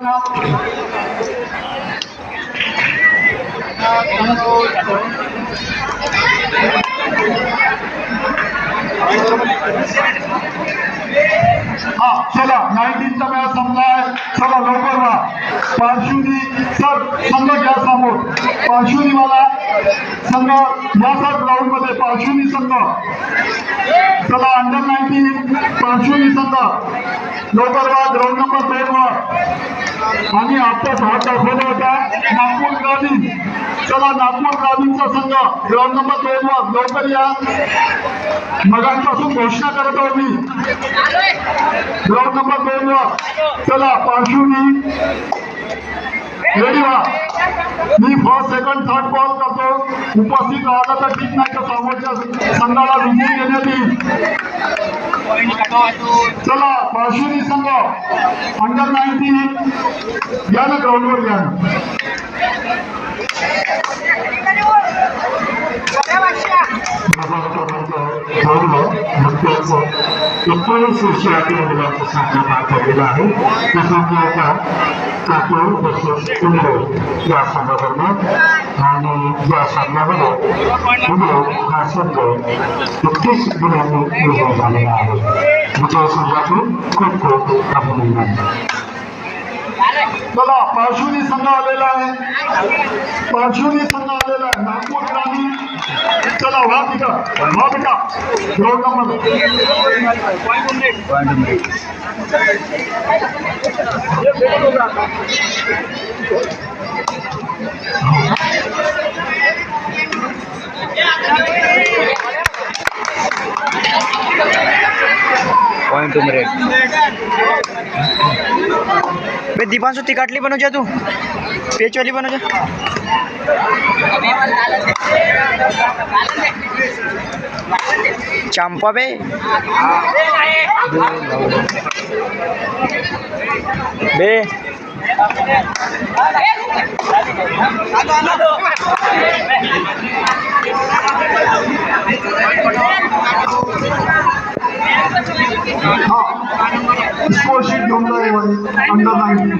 हा चला नाईन्टीनचा मॅच संपलाय चला लवकर व्हा पार्श्वनी सर संघ घ्या समोर पार्श्वनीवाला संघ या ग्राउंडमध्ये पार्श्वनी संघ. त्याला अंडर नाईन्टीन पार्श्वनी संघ. लवकर ग्राउंड नंबर दोन वर. आणि आत्ताच हात दाखवला होता नागपूर ग्रामीण चला नागपूर ग्रामीणचा संघ ग्राउंड नंबर दोन वर. लवकर या. मगांपासून घोषणा करत आहोत मी ग्राउंड नंबर दोन वर. चला पार्श्वनी रेडी व्हा मी फर्स्ट सेकंड थर्ड बॉल करतो. उपस्थित राहिला तर ठीक नाही तर समोरच्या संघाला विजय देण्यात येईल. चला पार्श्वनी संघ अंडर नाईन्टीन या ना ग्राउंडवर या ना. एकोणीस वर्षीय मुलांचा सामना पार पडलेला आहे त्या सामन्याचा काकूर versus इंग्लंड या संघादरम्यान आणि या सामन्यामध्ये इंग्लंड हा संघ एकतीस गुणांनी विजय झालेला आहे विजय संघातून खूप खूप अभिनंदन चला पार्श्वनी संघ आलेला आहे पार्श्वनी संघ आलेला आहे नागपूर ग्रामीण चला व्हा बेटा ग्राउंड नंबर। पॉइंट बे दीपांशु तिकाटली बनव जा तू। पेच वाली बनव जा। चांपा बे बे हा स्कोर शीट घेऊन जा अंडर नाईन्टीन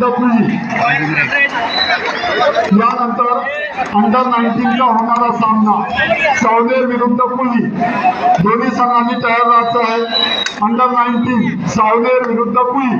सौदे यानंतर अंडर नाईन्टीनचा होणारा सामना सावनेर विरुद्ध पुली दोन्ही संघांनी तयार राहायचं आहे. अंडर नाईन्टीन सावनेर विरुद्ध पुली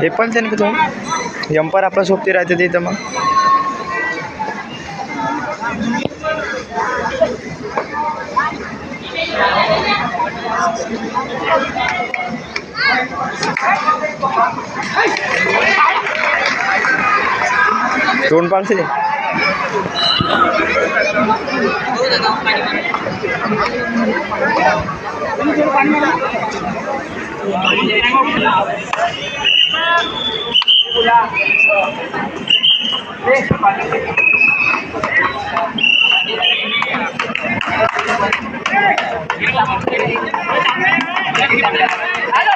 हे पण त्याने का तुम्ही यंपर आपल्या सोबती राहते तिथं मग. दोन Halo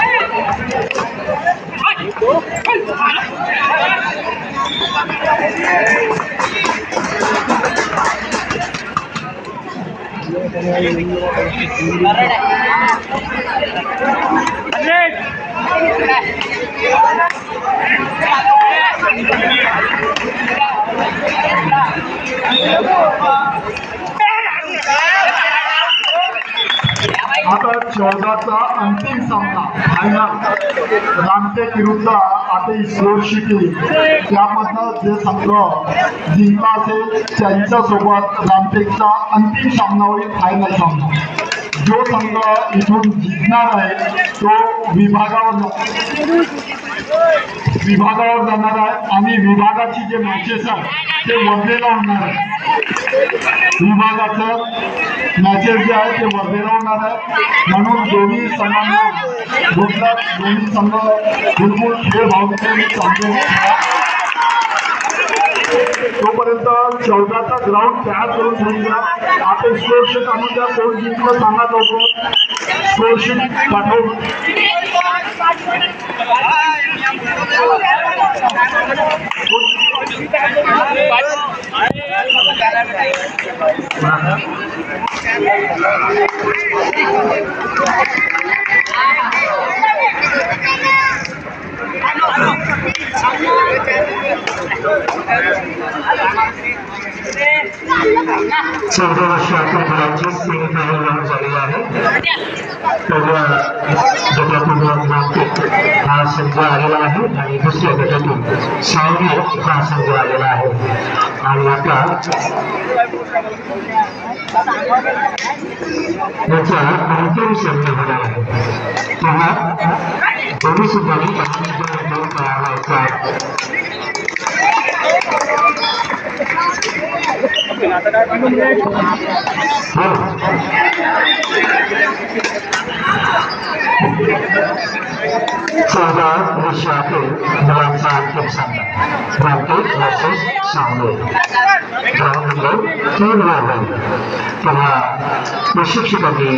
Halo. आता चौदाचा अंतिम सामना. फायनल. रामटेक विरुद्ध आता स्कोर शिटी त्यामधनं जे संघ जिंकला असेल त्यांच्यासोबत रामटेकचा अंतिम सामना होईल फायनल सामना. जो संघ इथून जिंकणार आहे तो विभागावर विभागावर जाणार आहे आणि विभागाची जे मॅचेस आहेत ते वर्धेला होणार आहे. विभागाचं मॅचेस जे आहे ते वर्धेला होणार आहे. म्हणून दोन्ही संघांना गुजरात दोन्ही संघ बिलकुल खेळ भावनेने चांगले तोपर्यंत चौदाचा ग्राउंड तयार करून द्या आपण स्कोरशीट आणून द्या कोण जिंकलं सांगा चौदा वर्षाच्या मुलांची सेमीफायनल राऊंड झालेली आहे पहिल्या गटातून नागपूर हा संघ आलेला आहे आणि दुसऱ्या गटातून सांगली हा संघ आलेला आहे आणि आता याचा अंतिम सामना होणार आहे तेव्हा ini sebagai anugerah dari Tuhan Saudara bersatu dalam Dalam Bahwa sebagai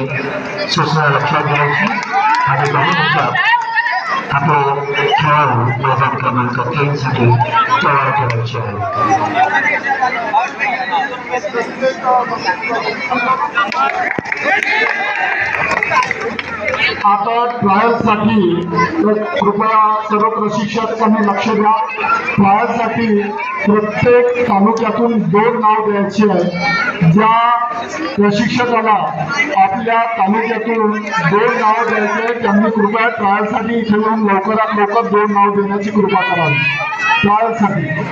આપણે ખાવું વજન ક્રમાંક તેર સુધી તૈયાર કરેલ છે Thank you. आता ट्रायलसाठी कृपया सर्व प्रशिक्षकांनी लक्ष द्या. ट्रायलसाठी प्रत्येक तालुक्यातून दोन नाव द्यायचे आहे. ज्या प्रशिक्षकाला आपल्या तालुक्यातून दोन नाव द्यायचे त्यांनी कृपया ट्रायलसाठी इथे येऊन लवकरात लवकर दोन नाव देण्याची कृपा करावी. ट्रायलसाठी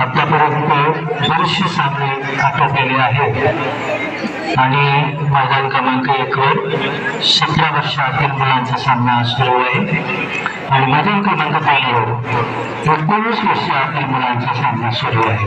आतापर्यंत बरेचसे सामने आटोपलेले आहेत. आणि मैदान क्रमांक एकवर सतरा वर्षातील मुलांचा सामना सुरू आहे. आणि मैदान क्रमांक दोनवर एकोणीस वर्षातील मुलांचा सामना सुरू आहे.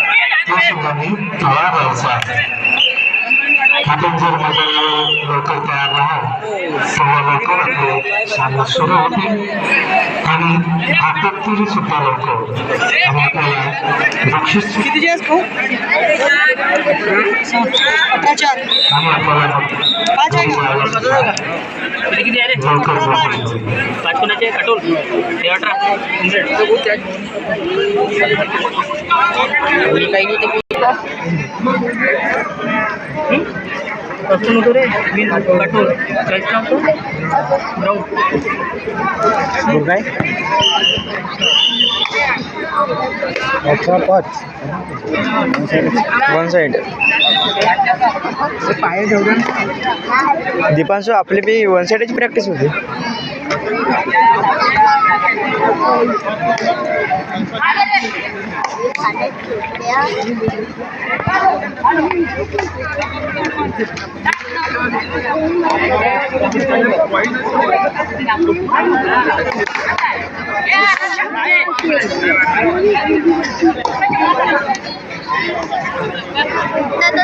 Acho para mim, palavra, Alfredo. आपण जर माझ्या लवकर तयार राहाल तेव्हा लवकर आपले सामना सुरू होते आणि आटोपतील सुद्धा लवकर आणि आपल्याला बक्षीस किती आणि आपल्याला पाच आहे का लवकर काही नाही ते कसं नव्हतं रे मी काटोल चाळीस नव्हतो ब्राऊन हो काय अठरा पाच. वन साईड पाय दीपांशू आपली बी वन साईडची प्रॅक्टिस होती. দাদা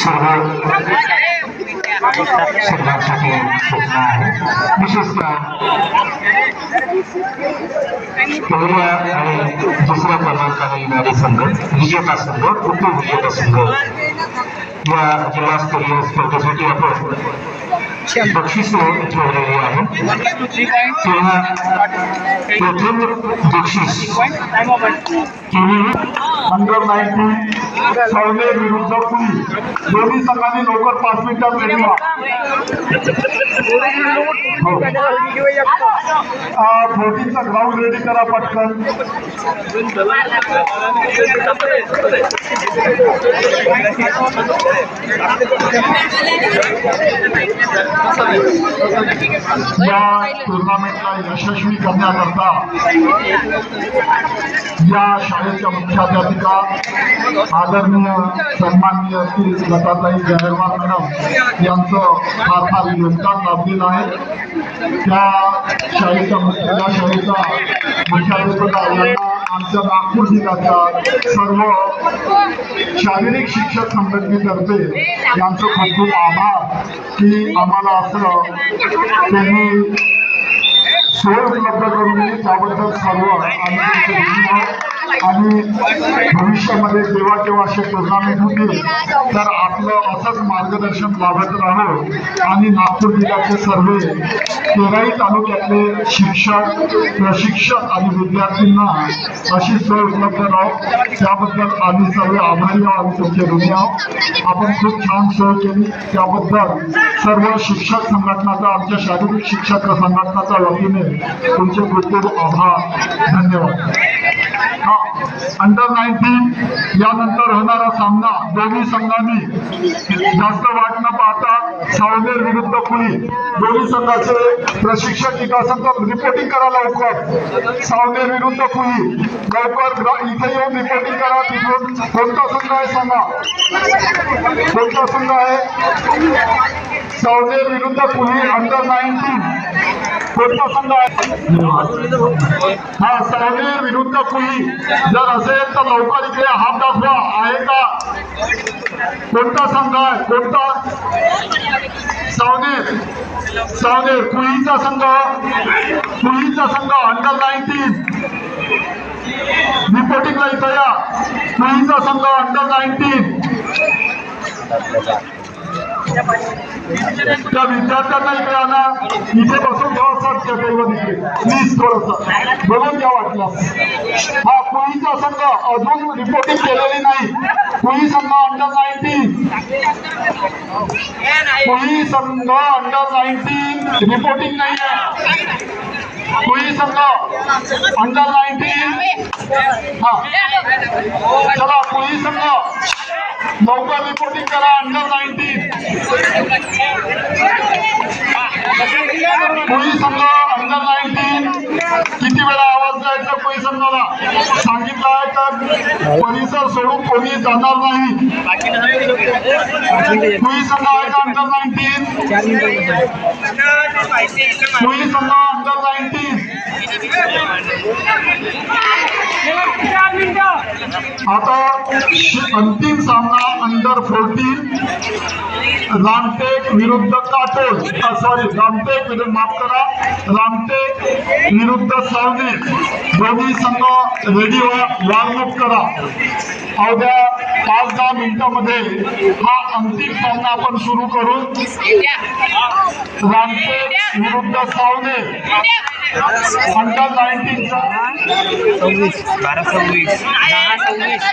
সাহা सर्व सर्वांसाठी सूचना आहे विशेषतः पहिल्या आणि दुसऱ्या क्रमांकाने येणारे संघ विजेता संघ उपविजेता संघ या जिल्हास्तरीय स्पर्धेसाठी आपण बक्षीस ठेवलेली आहे तेव्हा प्रथम बक्षीस अंडर नाईन्टीन विरुद्ध पुरी दोन्ही लवकर पाच मिनिटात रेडी व्हा फोर्टीनचा ग्राउंड रेडी करा पटकन या टुर्नामेंटला यशस्वी करण्याकरता या शाळेच्या मुख्याध्यापिका आदरणीय सन्माननीय श्री लताताई जयरवाल मॅडम यांचं फार फार योगदान लाभलेलं आहे. त्या शाळेच्या या शाळेचा मुख्याध्यापिका यांना आमच्या नागपूर जिल्ह्याच्या सर्व शारीरिक शिक्षक संघटनेतर्फे यांचं खूप खूप आभार की आम्हाला असं त्यांनी सोय उपलब्ध करून दिली. त्याबद्दल सर्व आम्ही आणि भविष्यामध्ये जेव्हा केव्हा असे टुर्नामेंट होतील तर आपलं असंच मार्गदर्शन लाभत राहो आणि नागपूर जिल्ह्याचे सर्व तेराही तालुक्यातले शिक्षक प्रशिक्षक आणि विद्यार्थ्यांना अशी सोय उपलब्ध राहो. त्याबद्दल आम्ही सर्व आभारी आहोत आणि तुमचे ऋणी आहोत. आपण खूप छान सोय केली. त्याबद्दल सर्व शिक्षक संघटनाचा आमच्या शारीरिक शिक्षक संघटनाच्या वतीने तुमचे खूप खूप आभार. धन्यवाद. अंडर नाईन्टीन यानंतर होणारा सामना दोन्ही संघांनी जास्त वाट न पाहता सावनेर विरुद्ध कुळी दोन्ही संघाचे प्रशिक्षक विकासन रिपोर्टिंग करा लवकर सावनेर विरुद्ध कुळी लवकर इथे येऊन रिपोर्टिंग करा तिथून. कोणता संघ आहे सांगा? कोणता संघ आहे? सावनेर विरुद्ध कुळी अंडर नाईन्टीन हा सावनेर विरुद्ध कुळी जर असेल तर लवकर इकडे हात दाखवा आहे का कोणता संघ आहे कोणता सावनेर सावनेर कुईचा संघ कुईचा संघ अंडर नाईन्टीन रिपोर्टिंगला इथं या कुईचा संघ अंडर नाईन्टीन त्या विद्यार्थ्यांना इकडे आला इथे बसून ठेवा प्लीज थोडस. बघून घ्या वाटल्यास हा कुळीचा संघ अजून रिपोर्टिंग केलेली नाही. कुळी संघ अंडर नाईन्टीन कुळी संघ अंडर नाईन्टीन रिपोर्टिंग नाही आहे कुळी संघ अंडर नाईन्टीन हा. चला कुळी संघ. नौका रिपोर्टिंग करा अंडर नाईन्टीन अंडर नाईन्टीन किती वेळा आवाज द्यायचा कुळी सांगितलं आहे तर परिसर सोडून कोणी जाणार नाही. आहे का अंडर नाईन्टीन अंडर नाईन्टीन आता अंतिम सामना अंडर फोर्टीन रामटेक विरुद्ध काटोल. सॉरी रामटेक विरुद्ध माफ करा. रामटेक विरुद्ध सावने दोन्ही संघ रेडी व्हा वॉर्मअप करा. अवघ्या पाच दहा मिनिटामध्ये हा अंतिम सामना आपण सुरू करू. रामटेक विरुद्ध सावने अंडर नाईन्टीनचा बारा सव्वीस. दहा सव्वीस.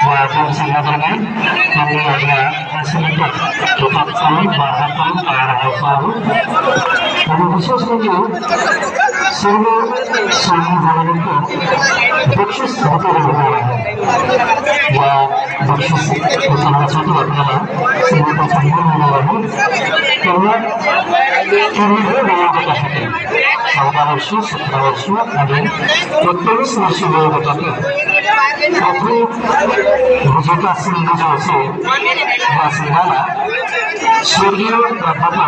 fungsi motornya kami ada masih untuk dapat kami bahakan ke arah Alfaru kami khusus itu seluruh seluruh jalan itu berkhusus motor berkurang ya berkhusus bersama satu adalah seluruh pasangan mengalami karena karena dalam kota చదవచ్చు చెప్పవచ్చు అని ప్రత్యేక సూచనలు ఇవ్వటమే ప్రభు విజేత సింధు చేసి మా సింహాల సూర్య ప్రభలో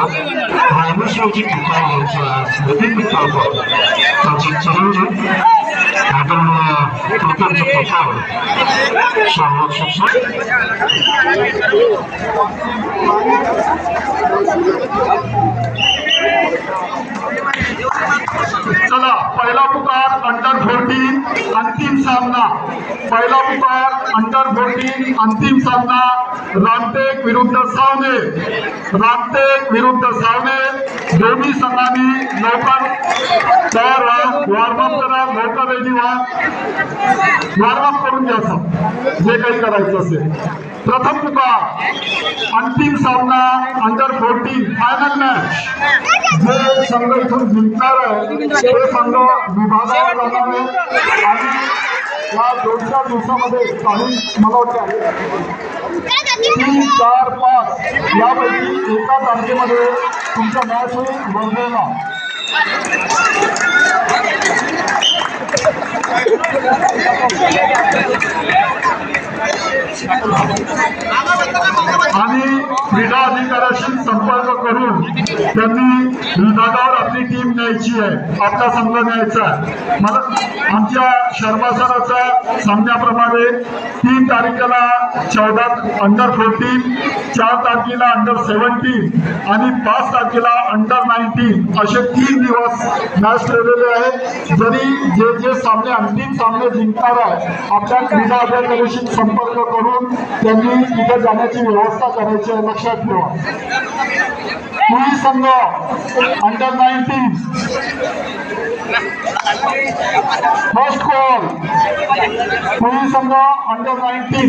రామేశ్వరజీ కృపాయించాల్సినది వికల్ప చిరంజీవి এবং প্রকল্প প্রচার সংবাদ শিক্ষক Thank you. चला पहिला पुकार अंडर फोर्टीन अंतिम सामना. पहिला पुकार अंडर फोर्टीन अंतिम सामना. रामटेक विरुद्ध सावने रामटेक विरुद्ध सावने दोन्ही संघाने लवकर तयार व्हा वॉर्मअप करा लवकर रेडी व्हा. वॉर्मअप करून घ्या सर जे काही करायचं असेल. प्रथम पुकार अंतिम सामना अंडर फोर्टीन फायनल मॅच जे संघ इथून जिंकणार आहे ते संघ विभागावर जाणार आहे. आणि या दोन चार दिवसामध्ये काही मला वाटतं तीन चार पाच यापैकी एका तारखेमध्ये तुमचा मॅच होईल वर्धेला. आणि क्रीडा अधिकाऱ्याशी संपर्क करून त्यांनी विभागावर आपली टीम न्यायची आहे. आपला संघ न्यायचा आहे. मला आमच्या शर्मा सराच्या सांगण्याप्रमाणे तीन तारखेला चौदा अंडर फोर्टीन चार तारखेला अंडर सेवन्टीन आणि पाच तारखेला अंडर नाईन्टीन असे तीन दिवस मॅच ठेवलेले आहेत. जरी जे जे सामने अंतिम सामने जिंकणार आहे आपल्या क्रीडा अधिकाऱ्याशी संपर्क संपर्क करून त्यांनी तिथे जाण्याची व्यवस्था करायची आहे लक्षात ठेवा. पुढील संघ अंडर नाईन्टीन फर्स्ट कॉल पुढील संघ अंडर नाईन्टीन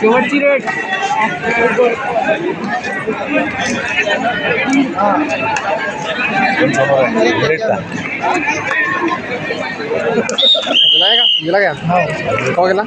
शेवटची रेट. गेला का? गेला का? हो गेला.